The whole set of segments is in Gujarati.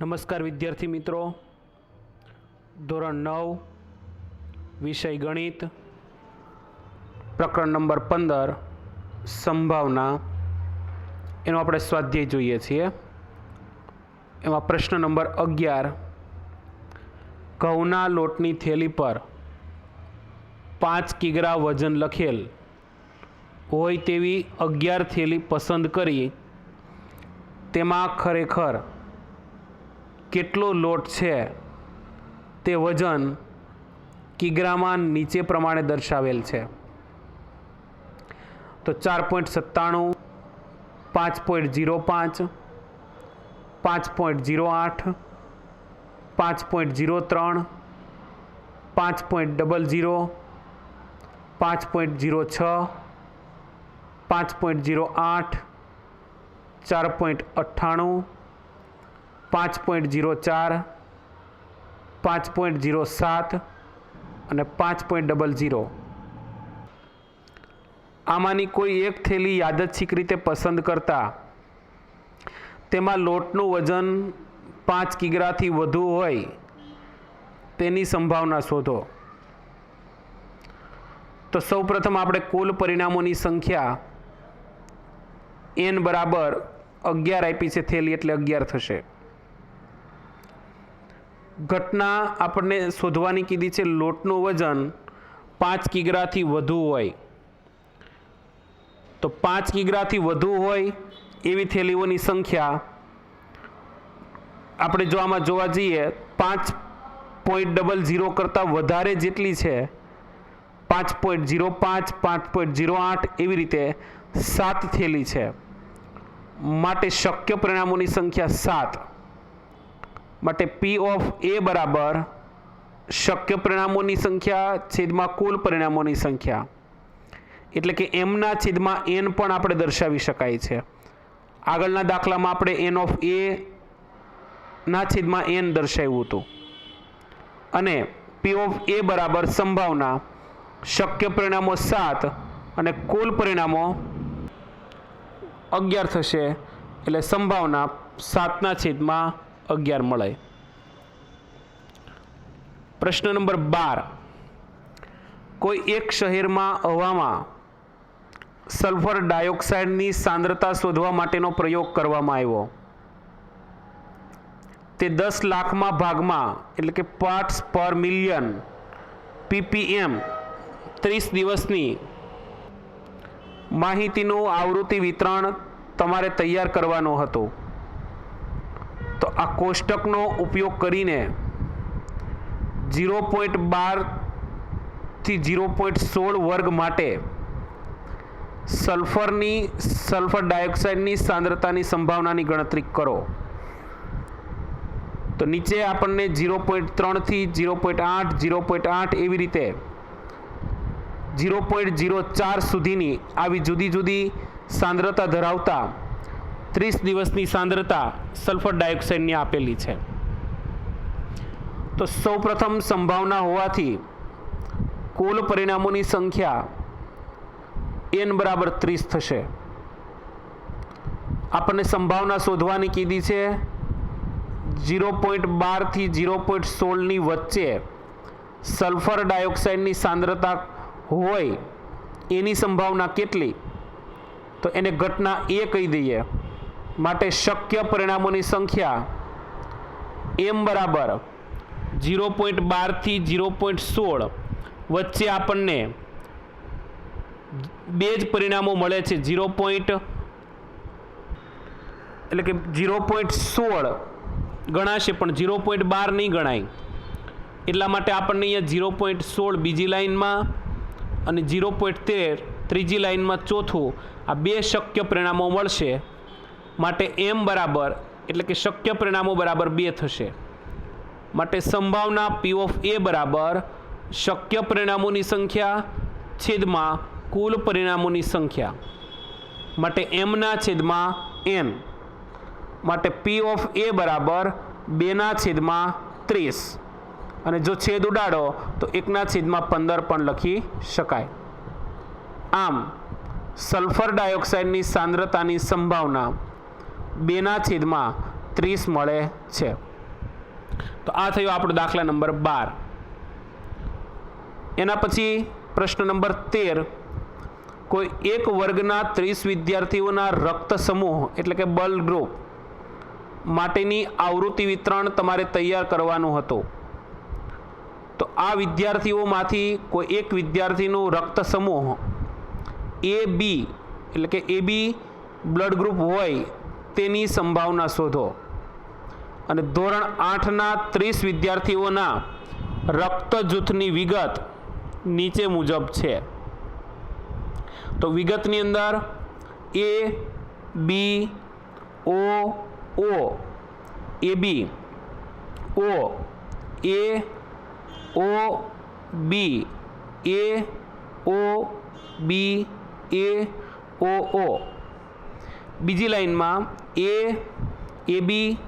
નમસ્કાર વિદ્યાર્થી મિત્રો. ધોરણ નવ, વિષય ગણિત, પ્રકરણ નંબર પંદર, સંભાવના. એનો આપણે સ્વાધ્યાય જોઈએ છીએ. એમાં પ્રશ્ન નંબર અગિયાર, ઘઉંના લોટની થેલી પર પાંચ કિગ્રા વજન લખેલ હોય તેવી અગિયાર થેલી પસંદ કરી. તેમાં ખરેખર કેટલો લોટ છે તે વજન કિગ્રામાં નીચે પ્રમાણે દર્શાવેલ છે. તો ચાર પોઈન્ટ સત્તાણું, પાંચ પોઈન્ટ ઝીરો પાંચ પાંચ પોઈન્ટ ઝીરો આઠ, પાંચ પોઈન્ટ ઝીરો ત્રણ, પાંચ પોઈન્ટ ડબલ ઝીરો, પાંચ પોઈન્ટ ઝીરો છ, પાંચ પોઈન્ટ જીરો આઠ, ચાર પોઈન્ટ અઠ્ઠાણું પાંચ પોઈન્ટ જીરો ચાર, પાંચ પોઈન્ટ જીરો સાત અને પાંચ પોઈન્ટ ડબલ જીરો આમાંની કોઈ એક થેલી યાદચ્છિક રીતે પસંદ કરતા તેમાં લોટનું વજન પાંચ કિગ્રાથી વધુ હોય તેની સંભાવના શોધો. તો સૌપ્રથમ આપણે કુલ પરિણામોની સંખ્યા એન બરાબર અગિયાર આપી છે, થેલી એટલે અગિયાર થશે. ઘટના આપણને શોધવાની કીધી છે, લોટનું વજન પાંચ કિગ્રાથી વધુ હોય. તો પાંચ કિગ્રાથી વધુ હોય એવી થેલીઓની સંખ્યા આપણે જો આમાં જોવા જઈએ, પાંચ પોઈન્ટ ડબલ ઝીરો કરતાં વધારે જેટલી છે, પાંચ પોઈન્ટ ઝીરો પાંચ પાંચ પોઈન્ટ ઝીરો આઠ એવી રીતે સાત થેલી છે. માટે શક્ય પરિણામોની સંખ્યા સાત. માટે પી ઓફ એ બરાબર શક્ય પરિણામોની સંખ્યા છેદમાં કુલ પરિણામોની સંખ્યા. એટલે કે એમના છેદમાં એન પણ આપણે દર્શાવી શકાય છે. આગળના દાખલામાં આપણે એન ઓફ એ ના છેદમાં એન દર્શાવ્યું હતું. અને પી ઓફ એ બરાબર સંભાવના શક્ય પરિણામો સાત અને કુલ પરિણામો અગિયાર થશે. એટલે સંભાવના સાતના છેદમાં અગિયાર મળે. પ્રશ્ન નંબર બાર. કોઈ એક શહેરમાં હવામાં સલ્ફર ડાયોક્સાઇડની સાંદ્રતા શોધવા માટેનો પ્રયોગ કરવામાં આવ્યો. તે દસ લાખમાં ભાગમાં, એટલે કે પાર્ટ્સ પર મિલિયન પીપીએમ ત્રીસ દિવસની માહિતીનું આવૃત્તિ વિતરણ તમારે તૈયાર કરવાનો હતો. તો આ કોષ્ટકનો ઉપયોગ કરીને ઝીરો પોઈન્ટ બારથી ઝીરો પોઈન્ટ સોળ વર્ગ માટે સલ્ફરની, સલ્ફર ડાયોક્સાઇડની સાંદ્રતાની સંભાવનાની ગણતરી કરો. તો નીચે આપણને ઝીરો પોઈન્ટ ત્રણથી ઝીરો પોઈન્ટ આઠ, ઝીરો પોઈન્ટ આઠ એવી રીતે ઝીરો પોઈન્ટ ઝીરો ચાર સુધીની આવી જુદી જુદી સાંદ્રતા ધરાવતા ત્રીસ દિવસની સાંદ્રતા સલ્ફર ડાયોક્સાઇડની આપેલી છે. તો સૌપ્રથમ સંભાવના હોવાથી કુલ પરિણામોની સંખ્યા એન બરાબર ત્રીસ થશે. આપણને સંભાવના શોધવાની કીધી છે ઝીરો પોઈન્ટ બારથી ઝીરો પોઈન્ટ સોળની વચ્ચે સલ્ફર ડાયોક્સાઇડની સાંદ્રતા હોય એની સંભાવના કેટલી? તો એને ઘટના એ કહી દઈએ. માટે શક્ય પરિણામોની સંખ્યા એમ બરાબર ઝીરો પોઈન્ટ બારથી ઝીરો પોઈન્ટ સોળ વચ્ચે આપણને બે જ પરિણામો મળે છે ઝીરો પોઈન્ટ એટલે કે ઝીરો પોઈન્ટ સોળ ગણાશે પણ ઝીરો પોઈન્ટ બાર નહીં ગણાય. એટલા માટે આપણને અહીંયા ઝીરો પોઈન્ટ સોળ બીજી લાઇનમાં અને ઝીરો પોઈન્ટ તેર ત્રીજી લાઇનમાં ચોથું આ બે શક્ય પરિણામો મળશે. માટે એમ બરાબર, એટલે કે શક્ય પરિણામો બરાબર બે થશે. માટે સંભાવના પી ઓફ એ બરાબર, શક્ય પરિણામોની સંખ્યા છેદમાં કુલ પરિણામોની સંખ્યા. માટે એમના છેદમાં એન માટે પી ઓફ એ બરાબર બેના છેદમાં ત્રીસ. અને જો છેદ ઉડાડો, તો એકના છેદમાં પંદર પણ લખી શકાય. આમ, સલ્ફર ડાયોક્સાઇડની સાંદ્રતાની સંભાવના બેના છેદમાં ત્રીસ મળે છે. તો આ થયો આપણો દાખલા નંબર બાર. એના પછી પ્રશ્ન નંબર તેર. કોઈ એક વર્ગના ત્રીસ વિદ્યાર્થીઓના રક્ત સમૂહ, એટલે કે બલ ગ્રુપ, માટેની આવૃત્તિ વિતરણ તમારે તૈયાર કરવાનું હતું. તો આ વિદ્યાર્થીઓમાંથી કોઈ એક વિદ્યાર્થીનું રક્ત સમૂહ, એ બી, એટલે કે એ બી બ્લડ ગ્રુપ હોય તેની સંભાવના શોધો. અને ધોરણ આઠના ત્રીસ વિદ્યાર્થીઓના રક્ત જૂથની વિગત નીચે મુજબ છે. તો વિગતની અંદર એ બી ઓ ઓ એ બી ઓ એ ઓ બી એ ઓ બી એ ઓ ઓ બીજી લાઈનમાં એ એ બી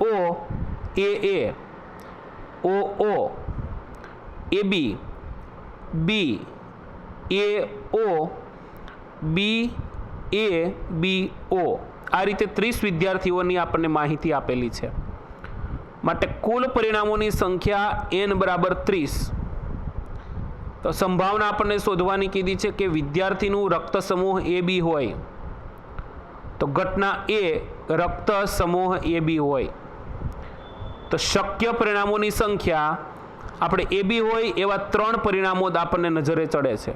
ઓ એ એ ઓ ઓ એ બી બી એ ઓ બી એ બી ઓ આ રીતે ત્રીસ વિદ્યાર્થીઓની આપણને માહિતી આપેલી છે. માટે કુલ પરિણામોની સંખ્યા એન બરાબર ત્રીસ. તો સંભાવના આપણને શોધવાની કીધી છે કે વિદ્યાર્થીનું રક્ત સમૂહ એ બી હોય. તો ઘટના એ, રક્ત સમૂહ એ બી હોય. તો શક્ય પરિણામોની સંખ્યા આપણે એ બી હોય, એવા ત્રણ પરિણામો આપણને નજરે ચડે છે.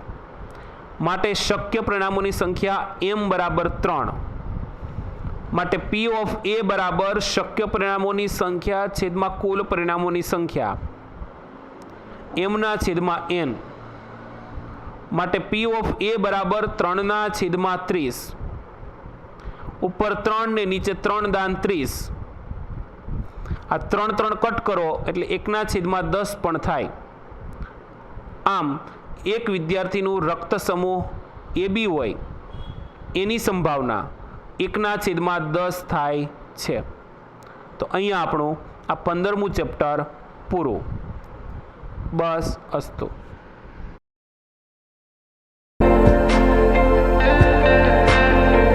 માટે શક્ય પરિણામોની સંખ્યા એમ બરાબર ત્રણ. માટે પી ઓફ એ બરાબર શક્ય પરિણામોની સંખ્યા છેદમાં કુલ પરિણામોની સંખ્યા. એમના છેદમાં એન માટે પી ઓફ એ બરાબર ત્રણના છેદમાં ત્રીસ. ઉપર ત્રણ ને નીચે ત્રણ દાન ત્રીસ. આ ત્રણ ત્રણ કટ કરો, એટલે એકના છેદમાં દસ પણ થાય. આમ, એક વિદ્યાર્થીનું રક્ત સમૂહ એ બી હોય, એની સંભાવના એકના છેદમાં દસ થાય છે. તો અહીંયા આપણું આ પંદરમું ચેપ્ટર પૂરું. બસ, અસ્તુ.